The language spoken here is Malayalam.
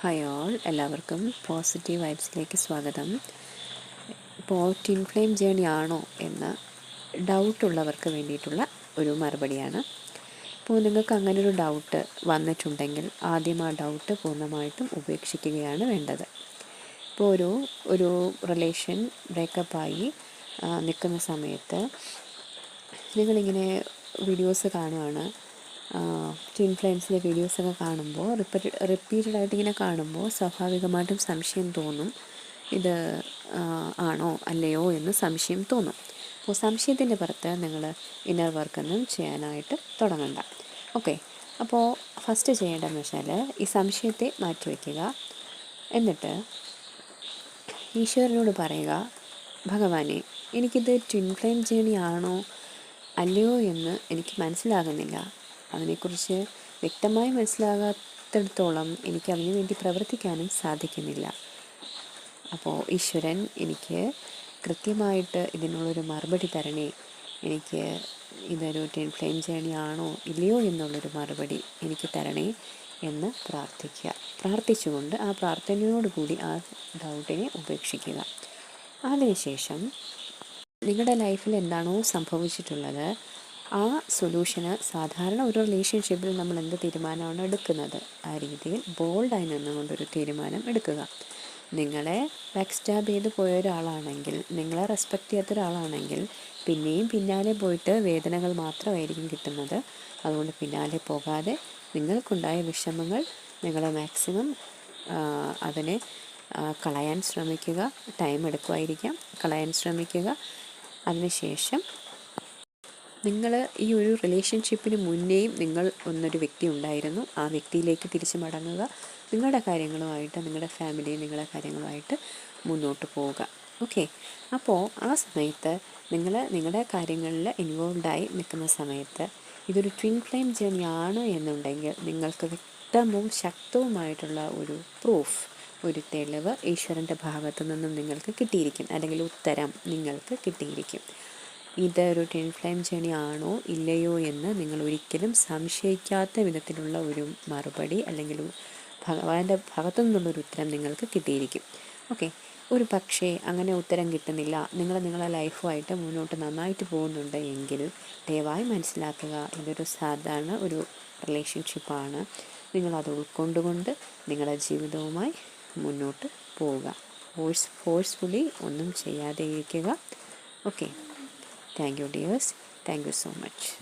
Hi all. എല്ലാവർക്കും പോസിറ്റീവ് വൈബ്സിലേക്ക് സ്വാഗതം. ടിൻ ഫ്ലെയിം ജേണി ആണോ എന്ന് ഡൗട്ടുള്ളവർക്ക് വേണ്ടിയിട്ടുള്ള ഒരു മറുപടിയാണ്. ഇപ്പോൾ നിങ്ങൾക്ക് അങ്ങനെ ഒരു ഡൗട്ട് വന്നിട്ടുണ്ടെങ്കിൽ ആദ്യം ആ ഡൗട്ട് പൂർണമായിട്ടും ഉപേക്ഷിക്കുകയാണ് വേണ്ടത്. ഇപ്പോൾ ഒരു ഒരു റിലേഷൻ ബ്രേക്കപ്പായി നിൽക്കുന്ന സമയത്ത് നിങ്ങളിങ്ങനെ വീഡിയോസ് കാണുകയാണ് ട്വിൻ ഫ്ലെയിംസിലെ വീഡിയോസൊക്കെ കാണുമ്പോൾ റിപ്പീറ്റ് റിപ്പീറ്റഡ് ആയിട്ട് ഇങ്ങനെ കാണുമ്പോൾ സ്വാഭാവികമായിട്ടും സംശയം തോന്നും. ഇത് ആണോ അല്ലയോ എന്ന് സംശയം തോന്നും. അപ്പോൾ സംശയത്തിന്റെ പുറത്ത് നിങ്ങൾ ഇന്നർ വർക്കൊന്നും ചെയ്യാനായിട്ട് തുടങ്ങണ്ട. ഓക്കെ അപ്പോൾ ഫസ്റ്റ് ചെയ്യേണ്ടതെന്ന് വെച്ചാൽ ഈ സംശയത്തെ മാറ്റിവെക്കുക എന്നിട്ട് ഈശ്വരനോട് പറയുക ഭഗവാനെ എനിക്കിത് ട്വിൻ ഫ്ലെയിം ജേണി ആണോ അല്ലയോ എന്ന് എനിക്ക് മനസ്സിലാകുന്നില്ല. അതിനെക്കുറിച്ച് വ്യക്തമായി മനസ്സിലാകാത്തിടത്തോളം എനിക്ക് അതിനു വേണ്ടി പ്രവർത്തിക്കാനും സാധിക്കുന്നില്ല. അപ്പോൾ ഈശ്വരൻ എനിക്ക് കൃത്യമായിട്ട് ഇതിനുള്ളൊരു മറുപടി തരണേ. എനിക്ക് ഇതൊരു ടെൻ ഫ്ലെയിം ജേണി ആണോ ഇല്ലയോ എന്നുള്ളൊരു മറുപടി എനിക്ക് തരണേ എന്ന് പ്രാർത്ഥിക്കുക പ്രാർത്ഥിച്ചുകൊണ്ട് ആ പ്രാർത്ഥനയോടുകൂടി ആ ഡൗട്ടിനെ ഉപേക്ഷിക്കുക. അതിനുശേഷം നിങ്ങളുടെ ലൈഫിൽ എന്താണോ സംഭവിച്ചിട്ടുള്ളത് ആ സൊല്യൂഷന് സാധാരണ ഒരു റിലേഷൻഷിപ്പിൽ നമ്മൾ എന്ത് തീരുമാനമാണ് എടുക്കുന്നത്? ആ രീതിയിൽ ബോൾഡായി നിന്നുകൊണ്ടൊരു തീരുമാനം എടുക്കുക. നിങ്ങളെ ബാക്ക് സ്റ്റാബ് ചെയ്ത് പോയ ഒരാളാണെങ്കിൽ നിങ്ങളെ റെസ്പെക്റ്റ് ചെയ്യാത്ത ഒരാളാണെങ്കിൽ പിന്നെയും പിന്നാലെ പോയിട്ട് വേദനകൾ മാത്രമായിരിക്കും കിട്ടുന്നത്. അതുകൊണ്ട് പിന്നാലെ പോകാതെ നിങ്ങൾക്കുണ്ടായ വിഷമങ്ങൾ നിങ്ങൾ മാക്സിമം അതിനെ കളയാൻ ശ്രമിക്കുക. ടൈം എടുക്കുമായിരിക്കാം. കളയാൻ ശ്രമിക്കുക. അതിനുശേഷം നിങ്ങൾ ഈ ഒരു റിലേഷൻഷിപ്പിന് മുന്നേയും നിങ്ങൾ ഒന്നൊരു വ്യക്തി ഉണ്ടായിരുന്നു. ആ വ്യക്തിയിലേക്ക് തിരിച്ചു മടങ്ങുക. നിങ്ങളുടെ കാര്യങ്ങളുമായിട്ട് നിങ്ങളുടെ ഫാമിലി നിങ്ങളുടെ കാര്യങ്ങളുമായിട്ട് മുന്നോട്ട് പോവുക. ഓക്കെ അപ്പോൾ ആ സമയത്ത് നിങ്ങൾ നിങ്ങളുടെ കാര്യങ്ങളിൽ ഇൻവോൾവായി നിൽക്കുന്ന സമയത്ത് ഇതൊരു ട്വിൻ ഫ്ലെയിം ജേണി ആണ് എന്നുണ്ടെങ്കിൽ നിങ്ങൾക്ക് വ്യക്തവും ശക്തവുമായിട്ടുള്ള ഒരു പ്രൂഫ് ഒരു തെളിവ് ഈശ്വരന്റെ ഭാഗത്തു നിന്നും നിങ്ങൾക്ക് കിട്ടിയിരിക്കും. അല്ലെങ്കിൽ ഉത്തരം നിങ്ങൾക്ക് കിട്ടിയിരിക്കും. ഇതൊരു ടെൻ ഫ്ലെയിം ആണോ ഇല്ലയോ എന്ന് നിങ്ങൾ ഒരിക്കലും സംശയിക്കാത്ത വിധത്തിലുള്ള ഒരു മറുപടി അല്ലെങ്കിൽ ഭഗവാന്റെ ഭാഗത്തു നിന്നുള്ളൊരു ഉത്തരം നിങ്ങൾക്ക് കിട്ടിയിരിക്കും. ഓക്കെ ഒരു പക്ഷേ അങ്ങനെ ഉത്തരം കിട്ടുന്നില്ല. നിങ്ങൾ നിങ്ങളുടെ ലൈഫുമായിട്ട് മുന്നോട്ട് നന്നായിട്ട് പോകുന്നുണ്ട് എങ്കിൽ ദയവായി മനസ്സിലാക്കുക ഇതൊരു സാധാരണ ഒരു റിലേഷൻഷിപ്പാണ്. നിങ്ങളത് ഉൾക്കൊണ്ടുകൊണ്ട് നിങ്ങളുടെ ജീവിതവുമായി മുന്നോട്ട് പോവുക. ഫോഴ്സ് ഫോഴ്സ്ഫുള്ളി ഒന്നും ചെയ്യാതെ ഇരിക്കുക okay. Thank you dears. Thank you so much.